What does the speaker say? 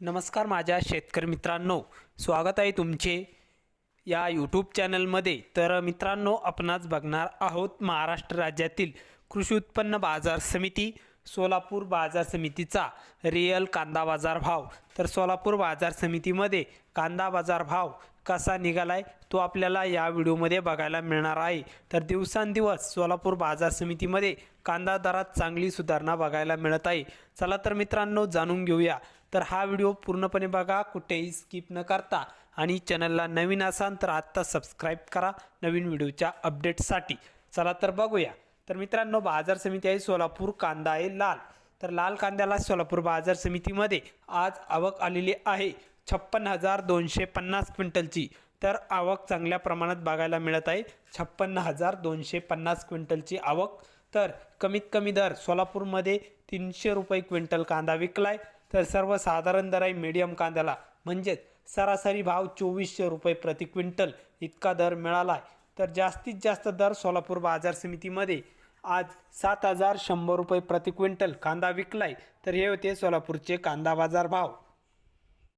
नमस्कार माझ्या शेतकरी मित्रांनो. स्वागत आहे तुमचे या यूट्यूब चॅनलमध्ये तर मित्रांनो आपणाच बघणार आहोत महाराष्ट्र राज्यातील कृषी उत्पन्न बाजार समिती सोलापूर बाजार समितीचा रिअल कांदा बाजार भाव. तर सोलापूर बाजार समितीमध्ये कांदा बाजार भाव कसा निघालाय तो आपल्याला या व्हिडिओमध्ये बघायला मिळणार आहे. तर दिवसांदिवस सोलापूर बाजार समितीमध्ये कांदा दरात चांगली सुधारणा बघायला मिळत आहे. चला तर मित्रांनो जाणून घेऊया. तर हा व्हिडिओ पूर्णपणे बघा कुठेही स्किप न करता. आणि चॅनलला नवीन असाल तर आत्ता सबस्क्राईब करा नवीन व्हिडिओच्या अपडेटसाठी चला तर बघूया. तर मित्रांनो बाजार समिती आहे सोलापूर कांदा आहे लाल. तर लाल कांद्याला सोलापूर बाजार समितीमध्ये आज आवक आलेली आहे. छप्पन हजार दोनशे पन्नास क्विंटलची. तर आवक चांगल्या प्रमाणात बघायला मिळत आहे. छप्पन्न हजार दोनशे पन्नास क्विंटलची आवक. तर कमीत कमी दर सोलापूरमध्ये तीनशे रुपये क्विंटल कांदा विकलाय. तर सर्वसाधारण दर आहे मीडियम कांद्याला. म्हणजेच सरासरी भाव चोवीसशे रुपये प्रति क्विंटल इतका दर मिळाला आहे तर जास्तीत जास्त दर सोलापूर बाजार समितीमध्ये. आज सात हजार शंभर रुपये प्रति क्विंटल कांदा विकलाय. तर हे होते सोलापूरचे कांदा बाजार भाव.